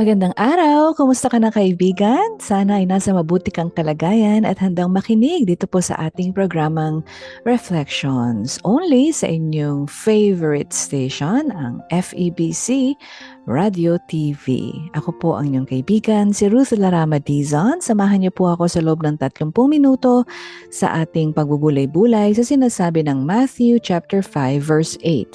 Magandang araw! Kumusta ka na kaibigan? Sana ay nasa mabuti kang kalagayan at handang makinig dito po sa ating programang Reflections. Only sa inyong favorite station, ang FEBC Radio TV. Ako po ang inyong kaibigan, si Ruth Larama Dizon. Samahan niyo po ako sa loob ng 30 minuto sa ating pagbubulay-bulay sa sinasabi ng Matthew chapter 5 verse 8.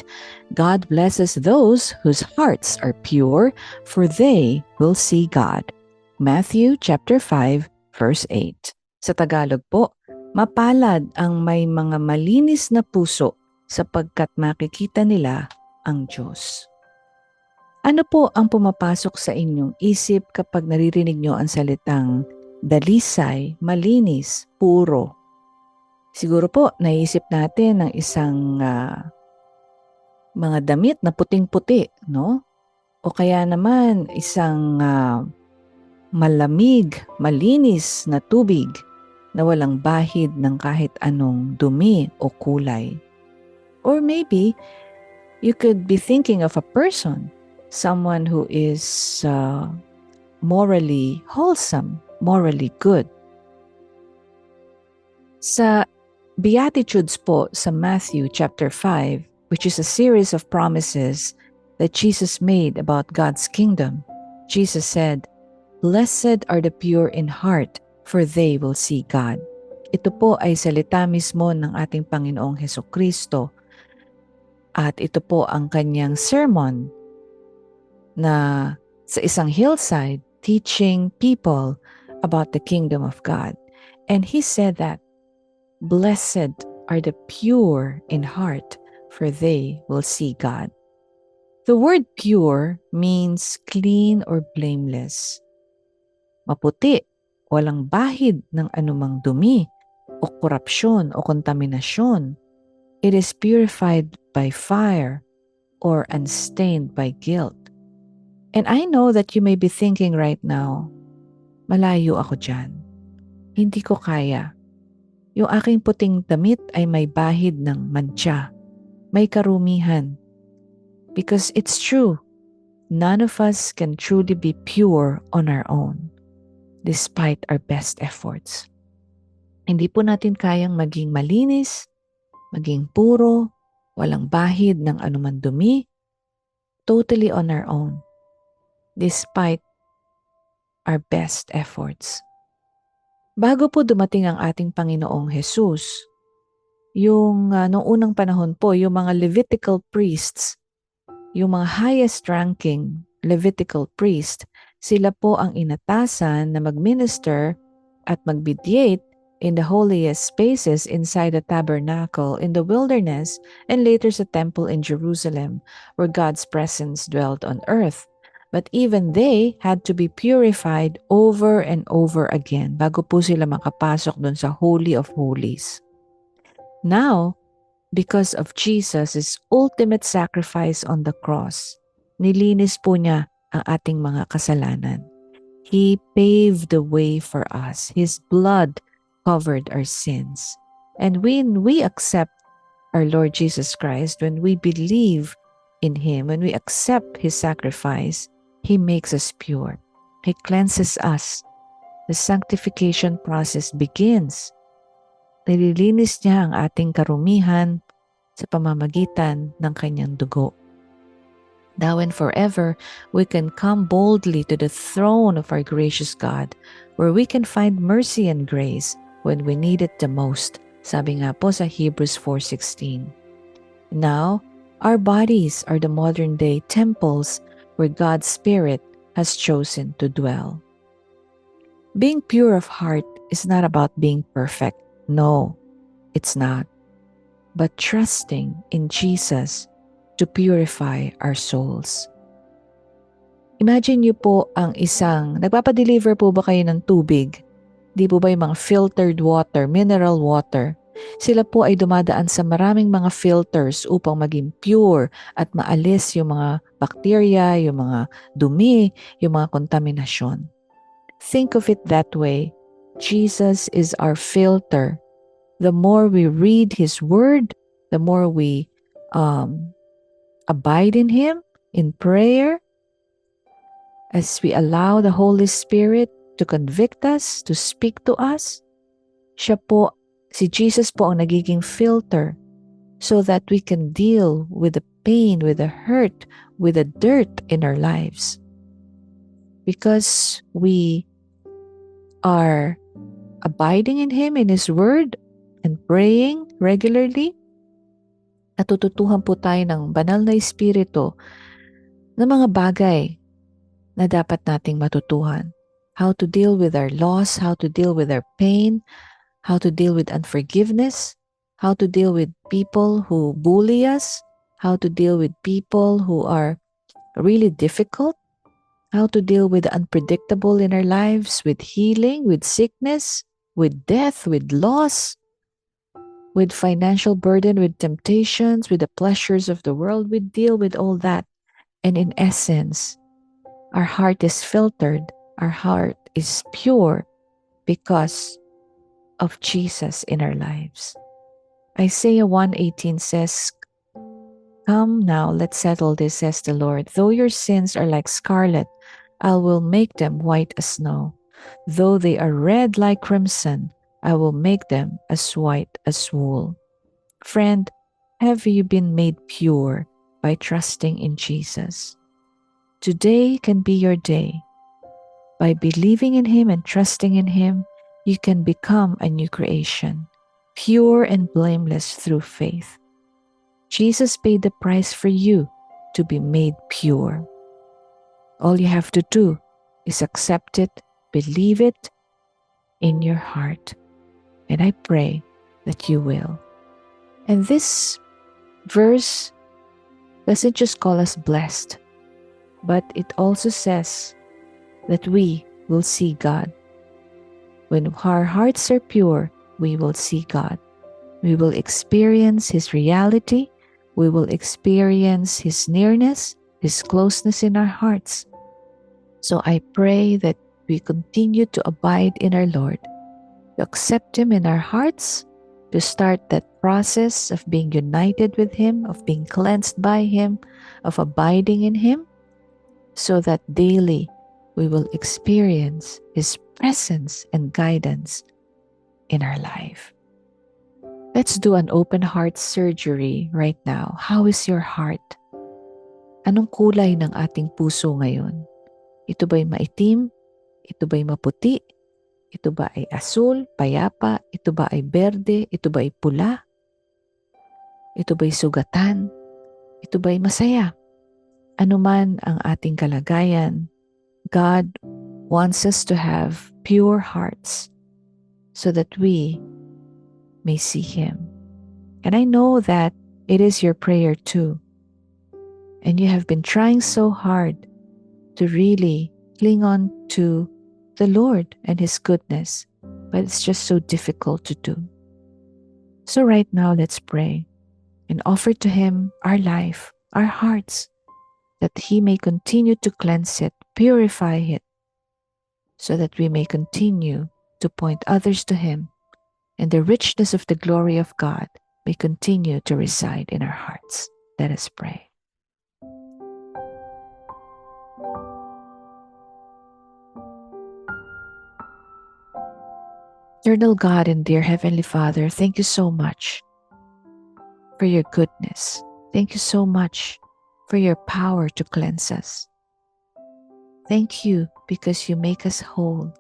God blesses those whose hearts are pure, for they will see God. Matthew chapter 5 verse 8. Sa Tagalog po, mapalad ang may mga malinis na puso sapagkat makikita nila ang Diyos. Ano po ang pumapasok sa inyong isip kapag naririnig nyo ang salitang dalisay, malinis, puro? Siguro po, naisip natin ng isang uh, mga damit na puting-puti, no? O kaya naman isang uh, malamig, malinis na tubig na walang bahid ng kahit anong dumi o kulay. Or maybe you could be thinking of a person, someone who is uh, morally wholesome, morally good. Sa Beatitudes po sa Matthew chapter 5, which is a series of promises that Jesus made about God's kingdom. Jesus said, Blessed are the pure in heart, for they will see God. Ito po ay salita mismo ng ating Panginoong Heso Kristo. At ito po ang kanyang sermon na sa isang hillside teaching people about the kingdom of God. And he said that, Blessed are the pure in heart, for they will see God. The word pure means clean or blameless. Maputi, walang bahid ng anumang dumi o korupsyon o kontaminasyon. It is purified by fire or unstained by guilt. And I know that you may be thinking right now, malayo ako dyan. Hindi ko kaya. Yung aking puting damit ay may bahid ng mantsa may karumihan. Because it's true, none of us can truly be pure on our own, despite our best efforts. Hindi po natin kayang maging malinis, maging puro, walang bahid ng anuman dumi, totally on our own, despite our best efforts. Bago po dumating ang ating Panginoong Jesus, yung uh, noong unang panahon po, yung mga Levitical priests, yung mga highest ranking Levitical priest, sila po ang inatasan na mag-minister at mag-mediate in the holiest spaces inside the tabernacle in the wilderness and later sa temple in Jerusalem where God's presence dwelt on earth. But even they had to be purified over and over again bago po sila makapasok dun sa Holy of Holies. Now, because of Jesus' ultimate sacrifice on the cross, nilinis po niya ang ating mga kasalanan. He paved the way for us. His blood covered our sins. And when we accept our Lord Jesus Christ, when we believe in Him, when we accept His sacrifice, He makes us pure. He cleanses us. The sanctification process begins nililinis niya ang ating karumihan sa pamamagitan ng kanyang dugo. Now and forever, we can come boldly to the throne of our gracious God, where we can find mercy and grace when we need it the most. Sabi nga po sa Hebrews 4.16. Now, our bodies are the modern day temples where God's Spirit has chosen to dwell. Being pure of heart is not about being perfect. No, it's not. But trusting in Jesus to purify our souls. Imagine niyo po ang isang, nagpapadeliver po ba kayo ng tubig Di po ba yung mga filtered water, mineral water? Sila po ay dumadaan sa maraming mga filters upang maging pure at maalis yung mga bacteria, yung mga dumi, yung mga kontaminasyon. Think of it that way. Jesus is our filter. The more we read His Word, the more we um, abide in Him in prayer, as we allow the Holy Spirit to convict us, to speak to us, siya po, si Jesus po ang nagiging filter so that we can deal with the pain, with the hurt, with the dirt in our lives. Because we are abiding in Him, in His Word, and praying regularly, natututuhan po tayo ng banal na Espiritu ng mga bagay na dapat nating matutuhan. How to deal with our loss, how to deal with our pain, how to deal with unforgiveness, how to deal with people who bully us, how to deal with people who are really difficult, how to deal with unpredictable in our lives, with healing, with sickness, with death, with loss, with financial burden, with temptations, with the pleasures of the world. We deal with all that. And in essence, our heart is filtered, our heart is pure because of Jesus in our lives. Isaiah 118 says, Come now, let's settle this, says the Lord. Though your sins are like scarlet, I will make them white as snow. Though they are red like crimson, I will make them as white as wool. Friend, have you been made pure by trusting in Jesus? Today can be your day. By believing in Him and trusting in Him, you can become a new creation, pure and blameless through faith. Jesus paid the price for you to be made pure. All you have to do is accept it, believe it in your heart, and I pray that you will. And this verse doesn't just call us blessed, but it also says that we will see God. When our hearts are pure, we will see God. We will experience His reality. We will experience His nearness, His closeness in our hearts. So I pray that we continue to abide in our Lord, to accept Him in our hearts, to start that process of being united with Him, of being cleansed by Him, of abiding in Him, so that daily we will experience His presence and guidance in our life. Let's do an open heart surgery right now. How is your heart? Anong kulay ng ating puso ngayon? Ito ba'y maitim? Ito ba'y maputi? Ito ba ay asul, payapa? Ito ba ay berde? Ito ba ay pula? Ito ba'y sugatan? Ito ba'y masaya? anuman ang ating kalagayan, God wants us to have pure hearts so that we may see Him. And I know that it is your prayer too. And you have been trying so hard to really cling on to the Lord and His goodness, but it's just so difficult to do. So, right now, let's pray and offer to Him our life, our hearts that He may continue to cleanse it, purify it, so that we may continue to point others to Him, and the richness of the glory of God may continue to reside in our hearts. Let us pray. Eternal God and dear Heavenly Father, thank you so much for your goodness. Thank you so much for your power to cleanse us. Thank you because you make us whole.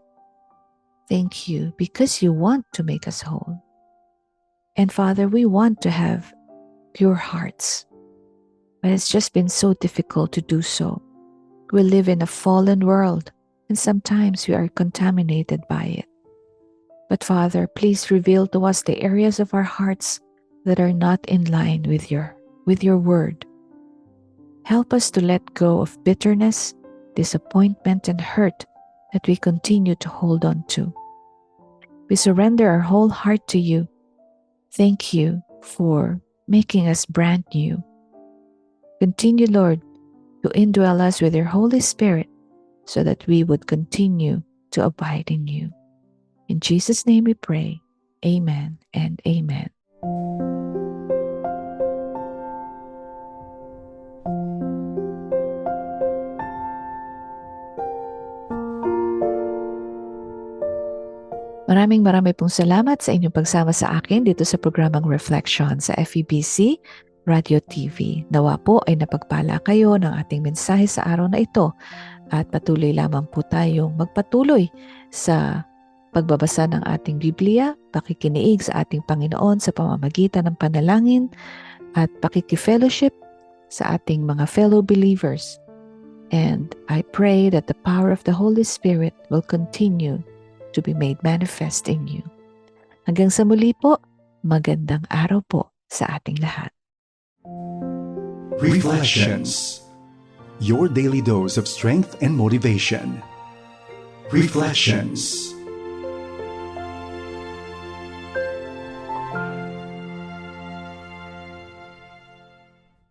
Thank you because you want to make us whole. And Father, we want to have pure hearts, but it's just been so difficult to do so. We live in a fallen world, and sometimes we are contaminated by it. But Father, please reveal to us the areas of our hearts that are not in line with your with your word Help us to let go of bitterness, disappointment, and hurt that we continue to hold on to. We surrender our whole heart to you. Thank you for making us brand new. Continue, Lord, to indwell us with your Holy Spirit so that we would continue to abide in you. In Jesus' name we pray. Amen and amen. Maraming maraming pong salamat sa inyong pagsama sa akin dito sa programang Reflection sa FEBC Radio TV. Nawa po ay napagpala kayo ng ating mensahe sa araw na ito at patuloy lamang po tayong magpatuloy sa pagbabasa ng ating Biblia, pakikiniig sa ating Panginoon sa pamamagitan ng panalangin at pakikifellowship sa ating mga fellow believers. And I pray that the power of the Holy Spirit will continue to be made manifest in you. Hanggang sa muli po, magandang araw po sa ating lahat. Reflections. Your daily dose of strength and motivation. Reflections.